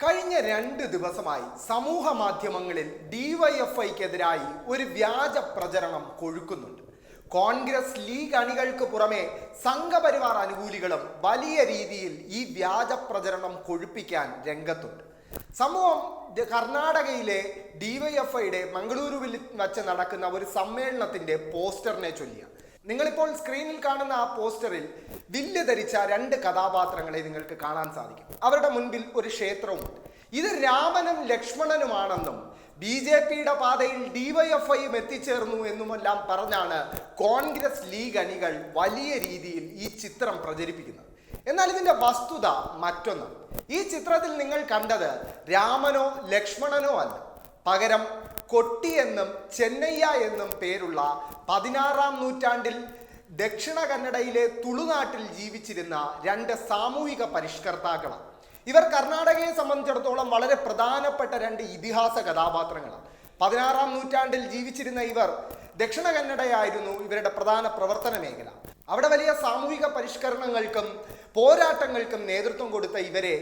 കഴിഞ്ഞ രണ്ട് ദിവസമായി സമൂഹ മാധ്യമങ്ങളിൽ ഡിവൈഎഫ്ഐക്കെതിരായി ഒരു വ്യാജ പ്രചരണം കൊഴുക്കുന്നുണ്ട്. കോൺഗ്രസ് ലീഗ് അണികൾക്ക് പുറമെ സംഘപരിവാർ അനുകൂലികളും വലിയ രീതിയിൽ ഈ വ്യാജ പ്രചരണം കൊഴുപ്പിക്കാൻ രംഗത്തുണ്ട്. സംഭവം കർണാടകയിലെ ഡിവൈഎഫ്ഐയുടെ മംഗളൂരുവിൽ വച്ച് നടക്കുന്ന ഒരു സമ്മേളനത്തിന്റെ പോസ്റ്ററിനെ ചൊല്ലിയാണ് നിങ്ങളിപ്പോൾ സ്ക്രീനിൽ കാണുന്ന ആ പോസ്റ്ററിൽ വില്ല് ധരിച്ച രണ്ട് കഥാപാത്രങ്ങളെ നിങ്ങൾക്ക് കാണാൻ സാധിക്കും. അവരുടെ മുൻപിൽ ഒരു ക്ഷേത്രവുമുണ്ട്. ഇത് രാമനും ലക്ഷ്മണനുമാണെന്നും ബി ജെ പിയുടെ പാതയിൽ ഡിവൈഎഫ്ഐയും എത്തിച്ചേർന്നു എന്നുമെല്ലാം പറഞ്ഞാണ് കോൺഗ്രസ് ലീഗ് അണികൾ വലിയ രീതിയിൽ ഈ ചിത്രം പ്രചരിപ്പിക്കുന്നത്. എന്നാൽ ഇതിന്റെ വസ്തുത മറ്റൊന്നാണ് ഈ ചിത്രത്തിൽ നിങ്ങൾ കണ്ടത് രാമനോ ലക്ഷ്മണനോ അല്ല. പകരം കൊട്ടി എന്നും ചെന്നയ്യ എന്നും പേരുള്ള പതിനാറാം നൂറ്റാണ്ടിൽ ദക്ഷിണ കന്നഡയിലെ തുളുനാട്ടിൽ ജീവിച്ചിരുന്ന രണ്ട് സാമൂഹിക പരിഷ്കർത്താക്കളാണ്. ഇവർ കർണാടകയെ സംബന്ധിച്ചിടത്തോളം വളരെ പ്രധാനപ്പെട്ട രണ്ട് ഇതിഹാസ കഥാപാത്രങ്ങളാണ്. പതിനാറാം നൂറ്റാണ്ടിൽ ജീവിച്ചിരുന്ന ഇവർ ദക്ഷിണ കന്നഡയായിരുന്നു ഇവരുടെ പ്രധാന പ്രവർത്തന മേഖല. അവിടെ വലിയ സാമൂഹിക പരിഷ്കരണങ്ങൾക്കും പോരാട്ടങ്ങൾക്കും നേതൃത്വം കൊടുത്ത ഇവരെ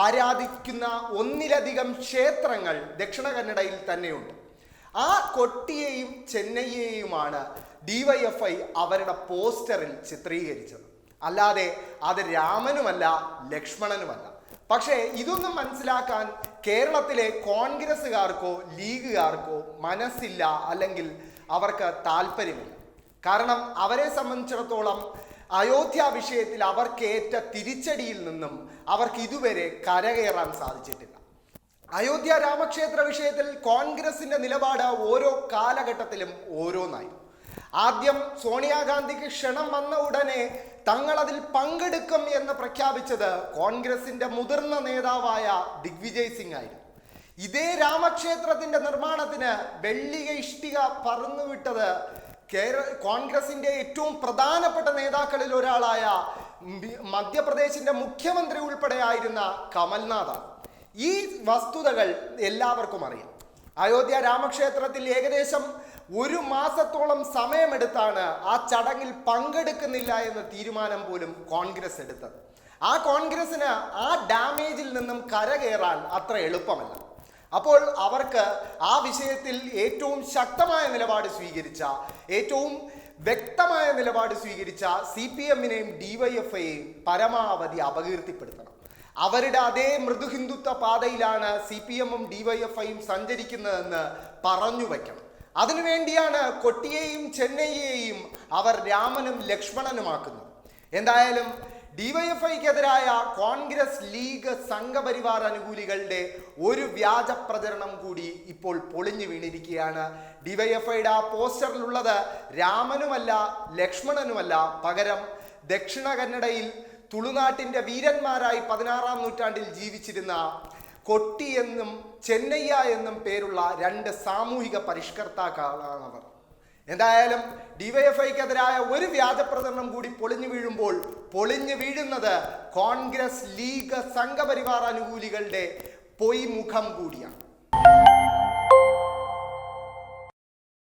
ആരാധിക്കുന്ന ഒന്നിലധികം ക്ഷേത്രങ്ങൾ ദക്ഷിണ കന്നഡയിൽ തന്നെയുണ്ട്. ആ കൊട്ടിയെയും ചെന്നൈയെയുമാണ് ഡിവൈഎഫ്ഐ അവരുടെ പോസ്റ്ററിൽ ചിത്രീകരിച്ചത്. അല്ലാതെ അത് രാമനുമല്ല ലക്ഷ്മണനുമല്ല. പക്ഷേ ഇതൊന്നും മനസ്സിലാക്കാൻ കേരളത്തിലെ കോൺഗ്രസ്സുകാർക്കോ ലീഗുകാർക്കോ മനസ്സില്ല അല്ലെങ്കിൽ അവർക്ക് താല്പര്യമില്ല. കാരണം അവരെ സംബന്ധിച്ചിടത്തോളം അയോധ്യ വിഷയത്തിൽ അവർക്കേറ്റ തിരിച്ചടിയിൽ നിന്നും അവർക്ക് ഇതുവരെ കരകയറാൻ സാധിച്ചിട്ടില്ല. അയോധ്യ രാമക്ഷേത്ര വിഷയത്തിൽ കോൺഗ്രസിന്റെ നിലപാട് ഓരോ കാലഘട്ടത്തിലും ഓരോന്നായി. ആദ്യം സോണിയാഗാന്ധിക്ക് ക്ഷണം വന്ന ഉടനെ തങ്ങൾ അതിൽ പങ്കെടുക്കും എന്ന് പ്രഖ്യാപിച്ചത് കോൺഗ്രസിന്റെ മുതിർന്ന നേതാവായ ദിഗ്വിജയ് സിംഗ് ആയിരുന്നു ഇതേ രാമക്ഷേത്രത്തിന്റെ നിർമ്മാണത്തിന് വെള്ളിക ഇഷ്ടിക പറന്നുവിട്ടത് കേര കോൺഗ്രസിന്റെ ഏറ്റവും പ്രധാനപ്പെട്ട നേതാക്കളിൽ ഒരാളായ മധ്യപ്രദേശിന്റെ മുഖ്യമന്ത്രി ഉൾപ്പെടെയായിരുന്ന കമൽനാഥാണ്. ഈ വസ്തുതകൾ എല്ലാവർക്കും അറിയാം. അയോധ്യ രാമക്ഷേത്രത്തിൽ ഏകദേശം ഒരു മാസത്തോളം സമയമെടുത്താണ് ആ ചടങ്ങിൽ പങ്കെടുക്കുന്നില്ല എന്ന തീരുമാനം പോലും കോൺഗ്രസ് എടുത്തത്. ആ കോൺഗ്രസിന് ആ ഡാമേജിൽ നിന്നും കരകയറാൻ അത്ര എളുപ്പമല്ല. അപ്പോൾ അവർക്ക് ആ വിഷയത്തിൽ ഏറ്റവും ശക്തമായ നിലപാട് സ്വീകരിച്ച ഏറ്റവും വ്യക്തമായ നിലപാട് സ്വീകരിച്ച സി പി എമ്മിനെയും ഡിവൈഎഫ്ഐയെയും പരമാവധി അപകീർത്തിപ്പെടുത്തണം. അവരുടെ അതേ മൃദുഹിന്ദുത്വ പാതയിലാണ് സി പി എമ്മും ഡിവൈഎഫ്ഐയും സഞ്ചരിക്കുന്നതെന്ന് പറഞ്ഞു വയ്ക്കണം. അതിനുവേണ്ടിയാണ് കൊട്ടിയെയും ചെന്നൈയെയും അവർ രാമനും ലക്ഷ്മണനുമാക്കുന്നത്. എന്തായാലും ഡിവൈഎഫ്ഐക്കെതിരായ കോൺഗ്രസ് ലീഗ് സംഘപരിവാർ അനുകൂലികളുടെ ഒരു വ്യാജ പ്രചരണം കൂടി ഇപ്പോൾ പൊളിഞ്ഞു വീണിരിക്കുകയാണ്. ഡിവൈഎഫ്ഐയുടെ ആ പോസ്റ്ററിലുള്ളത് രാമനുമല്ല ലക്ഷ്മണനുമല്ല. പകരം ദക്ഷിണ കന്നഡയിൽ തുളുനാട്ടിന്റെ വീരന്മാരായി പതിനാറാം നൂറ്റാണ്ടിൽ ജീവിച്ചിരുന്ന കൊട്ടി എന്നും ചെന്നയ്യ എന്നും പേരുള്ള രണ്ട് സാമൂഹിക പരിഷ്കർത്താക്കളാണ് അവർ. എന്തായാലും ഡിവൈഎഫ്ഐക്കെതിരായ ഒരു വ്യാജ പ്രചരണം കൂടി പൊളിഞ്ഞു വീഴുമ്പോൾ പൊളിഞ്ഞു വീഴുന്നത് കോൺഗ്രസ് ലീഗ് സംഘപരിവാർ അനുകൂലികളുടെ പൊയ്മുഖം കൂടിയാണ്.